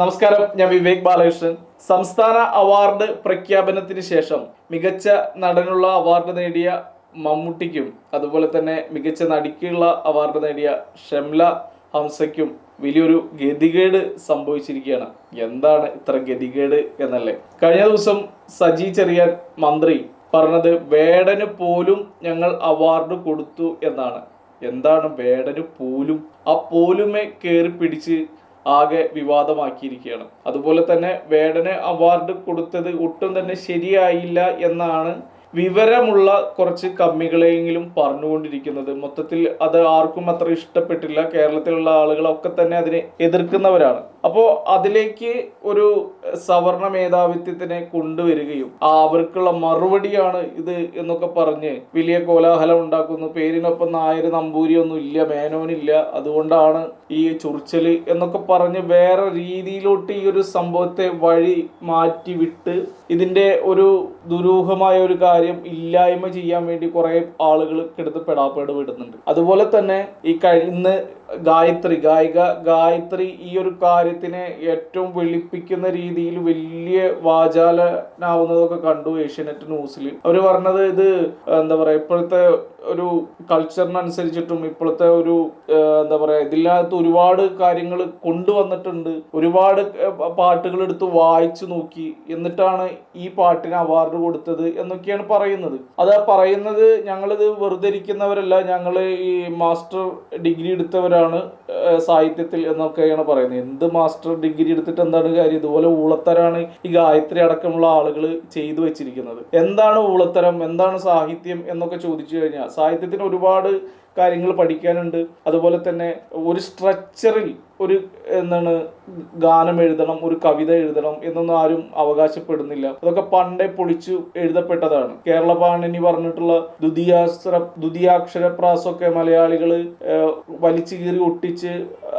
നമസ്കാരം ഞാൻ വിവേക് ബാലകൃഷ്ണൻ. സംസ്ഥാന അവാർഡ് പ്രഖ്യാപനത്തിന് ശേഷം മികച്ച നടനുള്ള അവാർഡ് നേടിയ മമ്മൂട്ടിക്കും അതുപോലെ തന്നെ മികച്ച നടിക്കുള്ള അവാർഡ് നേടിയ ഷംല ഹംസയ്ക്കും വലിയൊരു ഗതികേട് സംഭവിച്ചിരിക്കുകയാണ്. എന്താണ് ഇത്ര ഗതികേട് എന്നല്ലേ? കഴിഞ്ഞ ദിവസം സജി ചെറിയാൻ മന്ത്രി പറഞ്ഞത് വേടന് പോലും ഞങ്ങൾ അവാർഡ് കൊടുത്തു എന്നാണ്. എന്താണ് വേടന് പോലും? ആ പോലുമേ കയറി പിടിച്ച് ആകെ വിവാദമാക്കിയിരിക്കുകയാണ്. അതുപോലെ തന്നെ വേടന് അവാർഡ് കൊടുത്തത് ഒട്ടും തന്നെ ശരിയായില്ല എന്നാണ് വിവരമുള്ള കുറച്ച് കമ്മികളെങ്കിലും പറഞ്ഞുകൊണ്ടിരിക്കുന്നത്. മൊത്തത്തിൽ അത് ആർക്കും അത്ര ഇഷ്ടപ്പെട്ടില്ല. കേരളത്തിലുള്ള ആളുകളൊക്കെ തന്നെ അതിനെ എതിർക്കുന്നവരാണ്. അപ്പോൾ അതിലേക്ക് ഒരു സവർണ മേധാവിത്വത്തിനെ കൊണ്ടുവരികയും അവർക്കുള്ള മറുപടിയാണ് ഇത് എന്നൊക്കെ പറഞ്ഞ് വലിയ കോലാഹലം ഉണ്ടാക്കുന്നു. പേരിനൊപ്പം നായർ നമ്പൂരി ഒന്നും ഇല്ല മേനോനില്ല. അതുകൊണ്ടാണ് ഈ ചൊറിച്ചൽ എന്നൊക്കെ പറഞ്ഞ് വേറെ രീതിയിലോട്ട് ഈ ഒരു സംഭവത്തെ വഴി മാറ്റി വിട്ട് ഇതിന്റെ ഒരു ദുരൂഹമായ ഒരു കാര്യം ഇല്ലായ്മ ചെയ്യാൻ വേണ്ടി കുറേ ആളുകൾ കിടന്ന് പെടാപ്പേട് വിടുന്നുണ്ട് അതുപോലെ തന്നെ ഈ കഴിഞ്ഞ ഗായത്രി ഗായിക ഗായത്രി ഈ ഒരു കാര്യത്തിനെ ഏറ്റവും വെളുപ്പിക്കുന്ന രീതിയിൽ വലിയ വാചാലനാവുന്നതൊക്കെ കണ്ടു ഏഷ്യാനെറ്റ് ന്യൂസിൽ. അവർ പറഞ്ഞത് ഇത് എന്താ പറയുക ഇപ്പോഴത്തെ ഒരു കൾച്ചറിനനുസരിച്ചിട്ടും ഇപ്പോഴത്തെ ഒരു എന്താ പറയുക ഇതിനകത്ത് ഒരുപാട് കാര്യങ്ങൾ കൊണ്ടുവന്നിട്ടുണ്ട്. ഒരുപാട് പാട്ടുകൾ എടുത്ത് വായിച്ചു നോക്കി എന്നിട്ടാണ് ഈ പാട്ടിന് അവാർഡ് കൊടുത്തത് എന്നൊക്കെയാണ് പറയുന്നത്. അത് പറയുന്നത് ഞങ്ങളിത് വെറുതെ ഇരിക്കുന്നവരല്ല ഞങ്ങൾ ഈ മാസ്റ്റർ ഡിഗ്രി എടുത്തവരാണ്. ഏഹ്, സാഹിത്യത്തിൽ എന്നൊക്കെയാണ് പറയുന്നത്. എന്ത് മാസ്റ്റർ ഡിഗ്രി എടുത്തിട്ട് എന്താണ് കാര്യം? ഇതുപോലെ ഊളത്തരാണ് ഈ ഗായത്രി അടക്കമുള്ള ആളുകൾ ചെയ്തു വെച്ചിരിക്കുന്നത്. എന്താണ് ഊളത്തരം? എന്താണ് സാഹിത്യം? എന്നൊക്കെ ചോദിച്ചു കഴിഞ്ഞാൽ സാഹിത്യത്തിന് ഒരുപാട് കാര്യങ്ങൾ പഠിക്കാനുണ്ട്. അതുപോലെ തന്നെ ഒരു സ്ട്രക്ചറിൽ ഒരു എന്താണ് ഗാനം എഴുതണം ഒരു കവിത എഴുതണം എന്നൊന്നും ആരും അവകാശപ്പെടുന്നില്ല. അതൊക്കെ പണ്ടേ പൊളിച്ചു എഴുതപ്പെട്ടതാണ്. കേരള പാണിനി പറഞ്ഞിട്ടുള്ള ദ്വിതീയാസ്ത്ര ദ്വിതീയാക്ഷരപ്രാസമൊക്കെ മലയാളികൾ വലിച്ചു കീറി ഒട്ടിച്ച്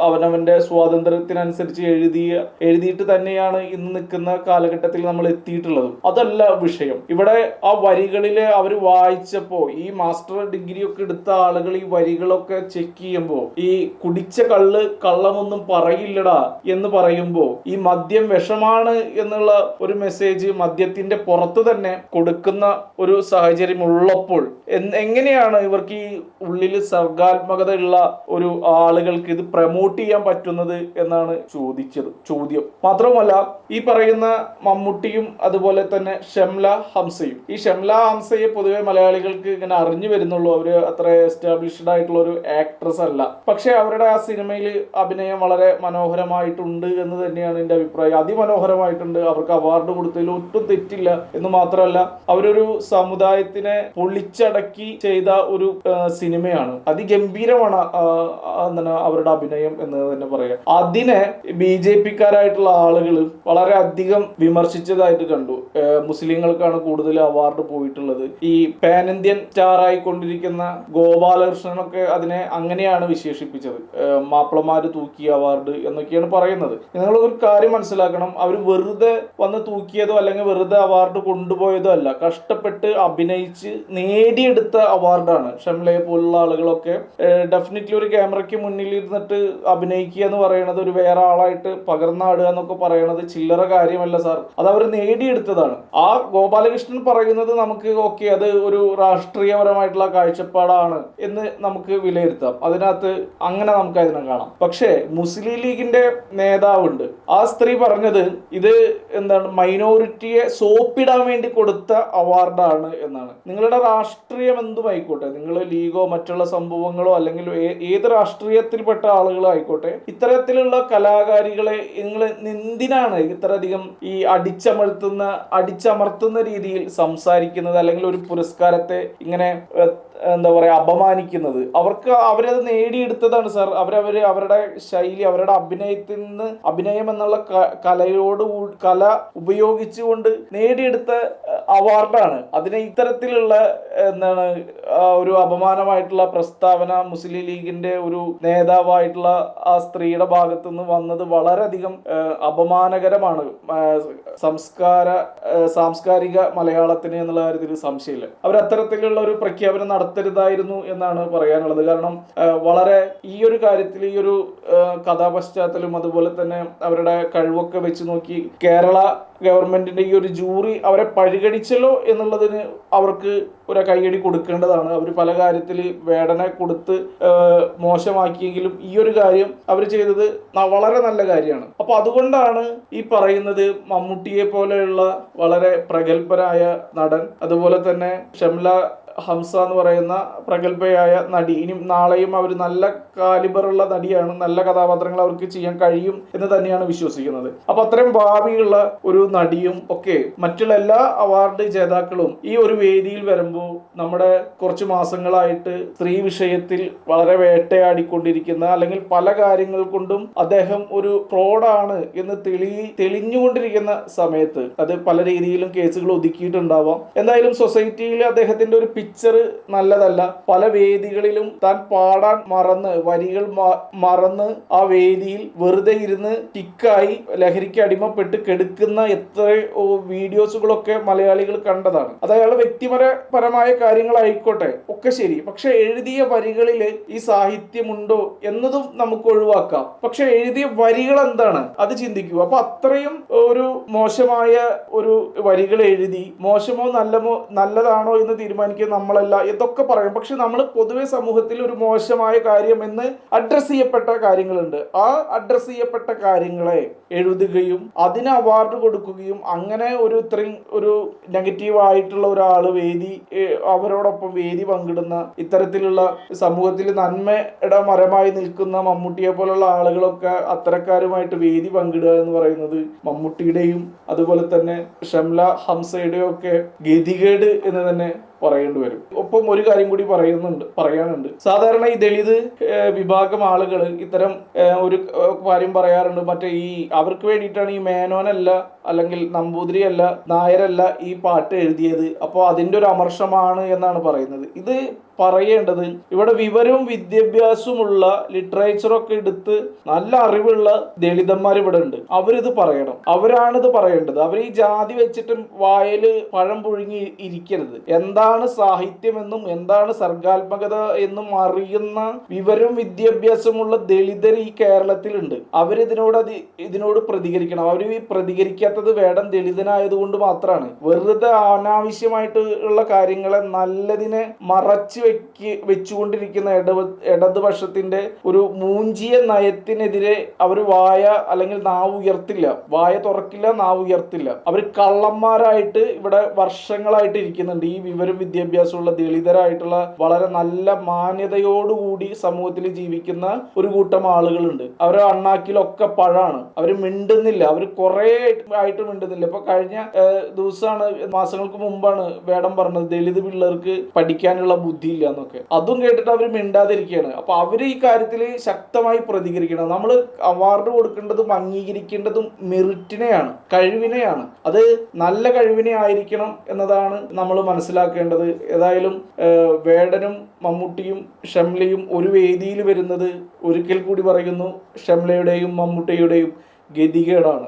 അവനവന്റെ സ്വാതന്ത്ര്യത്തിനനുസരിച്ച് എഴുതിയ എഴുതിയിട്ട് തന്നെയാണ് ഇന്ന് നിൽക്കുന്ന കാലഘട്ടത്തിൽ നമ്മൾ എത്തിയിട്ടുള്ളത്. അതല്ല വിഷയം. ഇവിടെ ആ വരികളിലെ അവർ വായിച്ചപ്പോ ഈ മാസ്റ്റർ ഡിഗ്രി ഒക്കെ എടുത്ത ആളുകൾ ഈ വരികളൊക്കെ ചെക്ക് ചെയ്യുമ്പോൾ ഈ കുടിച്ച കള്ള് കള്ളമൊന്നും പറയില്ലടാ എന്ന് പറയുമ്പോൾ ഈ മദ്യം വിഷമാണ് എന്നുള്ള ഒരു മെസ്സേജ് മദ്യത്തിന്റെ പുറത്ത് തന്നെ കൊടുക്കുന്ന ഒരു സാഹചര്യം ഉള്ളപ്പോൾ എങ്ങനെയാണ് ഇവർക്ക് ഈ ഉള്ളിൽ സർഗാത്മകത ഉള്ള ഒരു ആളുകൾക്ക് ഇത് പ്രൊമോട്ട് ചെയ്യാൻ പറ്റുന്നത് എന്നാണ് ചോദിച്ചത് ചോദ്യം. മാത്രവുമല്ല ഈ പറയുന്ന മമ്മൂട്ടിയും അതുപോലെ തന്നെ ഷംല ഹംസയും. ഈ ഷംല ഹംസയെ പൊതുവെ മലയാളികൾക്ക് ഇങ്ങനെ അറിഞ്ഞു വരുന്നുള്ളൂ. അവർ അത്ര എസ്റ്റാബ്ലിഷ്ഡ് ആയിട്ടുള്ള ഒരു ആക്ട്രസ് അല്ല. പക്ഷെ അവരുടെ ആ സിനിമയിൽ അഭിനയം വളരെ മനോഹരമായിട്ടുണ്ട് എന്ന് തന്നെയാണ് എന്റെ അഭിപ്രായം. അതിമനോഹരമായിട്ടുണ്ട്. അവർക്ക് അവാർഡ് കൊടുത്തതിൽ ഒട്ടും തെറ്റില്ല എന്ന് മാത്രമല്ല അവരൊരു സമുദായത്തിനെ പൊളിച്ചടക്കി ചെയ്ത ഒരു സിനിമയാണ്. അതിഗംഭീരമാണ് അവരുടെ അഭിനയം എന്ന് തന്നെ പറയാം. അതിനെ ബി ജെ പിക്കാരായിട്ടുള്ള ആളുകൾ വളരെ അധികം വിമർശിച്ചതായിട്ട് കണ്ടു. മുസ്ലിങ്ങൾക്കാണ് കൂടുതൽ അവാർഡ് പോയിട്ടുള്ളത്. ഈ പാൻ ഇന്ത്യൻ സ്റ്റാർ ആയിക്കൊണ്ടിരിക്കുന്ന ഗോപാലകൃഷ്ണനൊക്കെ അതിനെ അങ്ങനെയാണ് വിശേഷിപ്പിച്ചത്. മാപ്പിളമാര് തൂക്കിയ അവാർഡ് എന്നൊക്കെയാണ് പറയുന്നത്. നിങ്ങൾ ഒരു കാര്യം മനസ്സിലാക്കണം. അവർ വെറുതെ വന്ന് തൂക്കിയതോ അല്ലെങ്കിൽ വെറുതെ അവാർഡ് കൊണ്ടുപോയതോ അല്ല. കഷ്ടപ്പെട്ട് അഭിനയിച്ച് നേടിയെടുത്ത അവാർഡാണ് ഷംലയെ പോലുള്ള ആളുകളൊക്കെ ഡെഫിനറ്റ്ലി ഒരു ക്യാമറയ്ക്ക് മുന്നിൽ ഇരുന്നിട്ട് അഭിനയിക്കുക എന്ന് പറയുന്നത് ഒരു വേറെ ആളായിട്ട് പകർന്നാടുക എന്നൊക്കെ പറയുന്നത് ചില്ലറ കാര്യമല്ല സാർ. അത് അവർ നേടിയെടുത്തതാണ്. ആ ഗോപാലകൃഷ്ണൻ പറയുന്നത് നമുക്ക് ഓക്കെ അത് ഒരു രാഷ്ട്രീയപരമായിട്ടുള്ള കാഴ്ചപ്പാടാണ് എന്ന് നമുക്ക് വിലയിരുത്താം. അതിനകത്ത് അങ്ങനെ നമുക്ക് അതിനെ കാണാം. പക്ഷേ മുസ്ലിം ലീഗിന്റെ നേതാവുണ്ട്. ആ സ്ത്രീ പറഞ്ഞത് ഇത് എന്താണ് മൈനോറിറ്റിയെ സോപ്പിടാൻ വേണ്ടി കൊടുത്ത അവാർഡാണ് എന്നാണ്. നിങ്ങളുടെ രാഷ്ട്രീയം എന്തുമായിക്കോട്ടെ നിങ്ങൾ ലീഗോ മറ്റുള്ള സംഭവങ്ങളോ അല്ലെങ്കിൽ ഏത് രാഷ്ട്രീയത്തിൽപ്പെട്ട ആളുകളോ ആയിക്കോട്ടെ. ഇത്തരത്തിലുള്ള കലാകാരികളെ നിങ്ങൾ എന്തിനാണ് ഇത്രയധികം ഈ അടിച്ചമർത്തുന്ന അടിച്ചമർത്തുന്ന രീതിയിൽ സംസാരിക്കുന്നത് അല്ലെങ്കിൽ ഒരു പുരസ്കാരത്തെ ഇങ്ങനെ എന്താ പറയുക അപമാനിക്കുന്നത്. അവർക്ക് അവരത് നേടിയെടുത്തതാണ് സാർ. അവരവർ അവരുടെ ശൈലി അവരുടെ അഭിനയത്തിൽ നിന്ന് അഭിനയം എന്നുള്ള കലയോട് കല ഉപയോഗിച്ചുകൊണ്ട് നേടിയെടുത്ത അവാർഡാണ്. അതിനെ ഇത്തരത്തിലുള്ള എന്താണ് ഒരു അപമാനമായിട്ടുള്ള പ്രസ്താവന മുസ്ലിം ലീഗിന്റെ ഒരു നേതാവായിട്ടുള്ള ആ സ്ത്രീയുടെ ഭാഗത്തു നിന്ന് വന്നത് വളരെയധികം അപമാനകരമാണ്. സംസ്കാര സാംസ്കാരിക മലയാളത്തിന് എന്നുള്ള കാര്യത്തിൽ സംശയമില്ല. അവർ അത്തരത്തിലുള്ള ഒരു പ്രഖ്യാപനം നടത്തി നടത്തരുതായിരുന്നു എന്നാണ് പറയാനുള്ളത്. കാരണം വളരെ ഈ ഒരു കാര്യത്തിൽ ഈ ഒരു കഥാപശ്ചാത്തലം അതുപോലെ തന്നെ അവരുടെ കഴിവൊക്കെ വെച്ച് നോക്കി കേരള ഗവൺമെന്റിന്റെ ഈ ഒരു ജൂറി അവരെ പരിഗണിച്ചല്ലോ എന്നുള്ളതിന് അവർക്ക് ഒരു കൈയടി കൊടുക്കേണ്ടതാണ്. അവർ പല കാര്യത്തിൽ വേടന കൊടുത്ത് മോശമാക്കിയെങ്കിലും ഈ ഒരു കാര്യം അവർ ചെയ്തത് വളരെ നല്ല കാര്യമാണ്. അപ്പൊ അതുകൊണ്ടാണ് ഈ പറയുന്നത് മമ്മൂട്ടിയെ പോലെയുള്ള വളരെ പ്രഗത്ഭരായ നടൻ അതുപോലെ തന്നെ ഷംല ഹംസ എന്ന് പറയുന്ന പ്രഗത്ഭയായ നടി. ഇനി നാളെയും അവർ നല്ല കാലിബറുള്ള നടിയാണ്. നല്ല കഥാപാത്രങ്ങൾ അവർക്ക് ചെയ്യാൻ കഴിയും എന്ന് തന്നെയാണ് വിശ്വസിക്കുന്നത്. അപ്പൊ അത്രയും ഭാവിയുള്ള ഒരു നടിയും ഒക്കെ മറ്റുള്ള എല്ലാ അവാർഡ് ജേതാക്കളും ഈ ഒരു വേദിയിൽ വരുമ്പോൾ നമ്മുടെ കുറച്ച് മാസങ്ങളായിട്ട് സ്ത്രീ വിഷയത്തിൽ വളരെ വേട്ടയാടിക്കൊണ്ടിരിക്കുന്ന അല്ലെങ്കിൽ പല കാര്യങ്ങൾ കൊണ്ടും അദ്ദേഹം ഒരു ഫ്രോഡാണ് എന്ന് തെളി തെളിഞ്ഞുകൊണ്ടിരിക്കുന്ന സമയത്ത് അത് പല രീതിയിലും കേസുകൾ ഒതുക്കിയിട്ടുണ്ടാവാം. എന്തായാലും സൊസൈറ്റിയിൽ അദ്ദേഹത്തിന്റെ ഒരു പിക്ചർ നല്ലതല്ല. പല വേദികളിലും താൻ പാടാൻ മറന്ന് വരികൾ മറന്ന് ആ വേദിയിൽ വെറുതെ ഇരുന്ന് ടിക്കായി ലഹരിക്ക് അടിമപ്പെട്ട് കെടുക്കുന്ന എത്ര വീഡിയോസുകളൊക്കെ മലയാളികൾ കണ്ടതാണ്. അത് അയാളുടെ വ്യക്തിപരപരമായ കാര്യങ്ങളായിക്കോട്ടെ. ഒക്കെ ശരി. പക്ഷെ എഴുതിയ വരികളിൽ ഈ സാഹിത്യമുണ്ടോ എന്നതും നമുക്ക് ഒഴിവാക്കാം. പക്ഷെ എഴുതിയ വരികൾ എന്താണ്? അത് ചിന്തിക്കുക അപ്പൊ അത്രയും ഒരു മോശമായ ഒരു വരികൾ എഴുതി മോശമോ നല്ലമോ നല്ലതാണോ എന്ന് തീരുമാനിക്കുക നമ്മളല്ല ഇതൊക്കെ പറയും. പക്ഷെ നമ്മൾ പൊതുവെ സമൂഹത്തിൽ ഒരു മോശമായ കാര്യം എന്ന് അഡ്രസ് ചെയ്യപ്പെട്ട കാര്യങ്ങളുണ്ട്. ആ അഡ്രസ് ചെയ്യപ്പെട്ട കാര്യങ്ങളെ എഴുതുകയും അതിന് അവാർഡ് കൊടുക്കുകയും അങ്ങനെ ഒരു ഇത്രയും ഒരു നെഗറ്റീവ് ആയിട്ടുള്ള ഒരാൾ വേദി അവരോടൊപ്പം വേദി പങ്കിടുന്ന ഇത്തരത്തിലുള്ള സമൂഹത്തിൽ നന്മയുടെ മരമായി നിൽക്കുന്ന മമ്മൂട്ടിയെ പോലുള്ള ആളുകളൊക്കെ അത്തരക്കാരുമായിട്ട് വേദി പങ്കിടുക എന്ന് പറയുന്നത് മമ്മൂട്ടിയുടെയും അതുപോലെ തന്നെ ഷംല ഹംസയുടെയും ഒക്കെ ഗതികേട് എന്ന് തന്നെ പറയേണ്ടി വരും. ഒപ്പം ഒരു കാര്യം കൂടി പറയുന്നുണ്ട് പറയാനുണ്ട്. സാധാരണ ഈ ദളിത് വിഭാഗം ആളുകൾ ഇത്തരം ഒരു കാര്യം പറയാറുണ്ട്. മറ്റേ ഈ അവർക്ക് വേണ്ടിയിട്ടാണ് ഈ മേനോനല്ല അല്ലെങ്കിൽ നമ്പൂതിരിയല്ല നായരല്ല ഈ പാട്ട് എഴുതിയത്. അപ്പോൾ അതിന്റെ ഒരു അമർഷമാണ് എന്നാണ് പറയുന്നത്. ഇത് പറയേണ്ടത് ഇവിടെ വിവരവും വിദ്യാഭ്യാസവുമുള്ള ലിറ്ററേച്ചറൊക്കെ എടുത്ത് നല്ല അറിവുള്ള ദളിതന്മാർ ഇവിടെ ഉണ്ട്. അവരിത് പറയണം. അവരാണിത് പറയേണ്ടത്. അവർ ഈ ജാതി വെച്ചിട്ട് വായൽ പഴം പുഴുങ്ങി ഇരിക്കരുത്. എന്താണ് സാഹിത്യമെന്നും എന്താണ് സർഗാത്മകത എന്നും അറിയുന്ന വിവരവും വിദ്യാഭ്യാസമുള്ള ദളിതർ ഈ കേരളത്തിലുണ്ട്. അവരിതിനോട് അത് ഇതിനോട് പ്രതികരിക്കണം. അവർ ഈ പ്രതികരിക്കാത്തത് വേടം ദളിതനായതുകൊണ്ട് മാത്രമാണ് വെറുതെ അനാവശ്യമായിട്ട് ഉള്ള കാര്യങ്ങളെ നല്ലതിനെ മറച്ചു വെക്ക് വെച്ചുകൊണ്ടിരിക്കുന്ന ഇടവ ഇടതുപക്ഷത്തിന്റെ ഒരു മൂഞ്ചിയ നയത്തിനെതിരെ അവർ വായ അല്ലെങ്കിൽ നാവ് ഉയർത്തില്ല. വായ തുറക്കില്ല നാവ് ഉയർത്തില്ല. അവർ കള്ളന്മാരായിട്ട് ഇവിടെ വർഷങ്ങളായിട്ട് ഇരിക്കുന്നുണ്ട്. ഈ വിവരം വിദ്യാഭ്യാസമുള്ള ദളിതരായിട്ടുള്ള വളരെ നല്ല മാന്യതയോടുകൂടി സമൂഹത്തിൽ ജീവിക്കുന്ന ഒരു കൂട്ടം ആളുകളുണ്ട്. അവരെ അണ്ണാക്കിലൊക്കെ പഴാണ്. അവർ മിണ്ടുന്നില്ല. അവർ കുറെ ആയിട്ട് മിണ്ടുന്നില്ല ഇപ്പൊ കഴിഞ്ഞ ദിവസമാണ് മാസങ്ങൾക്ക് മുമ്പാണ് വേടം പറഞ്ഞത് ദളിത് പിള്ളേർക്ക് പഠിക്കാനുള്ള ബുദ്ധി ഇല്ല എന്നൊക്കെ. അതും കേട്ടിട്ട് അവർ മിണ്ടാതിരിക്കുകയാണ് അപ്പൊ അവർ ഈ കാര്യത്തിൽ ശക്തമായി പ്രതികരിക്കണം. നമ്മൾ അവാർഡ് കൊടുക്കേണ്ടതും അംഗീകരിക്കേണ്ടതും മെറിറ്റിനെയാണ് കഴിവിനെയാണ്. അത് നല്ല കഴിവിനെ ആയിരിക്കണം എന്നതാണ് നമ്മൾ മനസ്സിലാക്കേണ്ടത്. ഏതായാലും വേടനും മമ്മൂട്ടിയും ഷംലയും ഒരു വേദിയിൽ വരുന്നത് ഒരിക്കൽ കൂടി പറയുന്നു ഷംലയുടെയും മമ്മൂട്ടിയുടെയും ഗതികേടാണ്.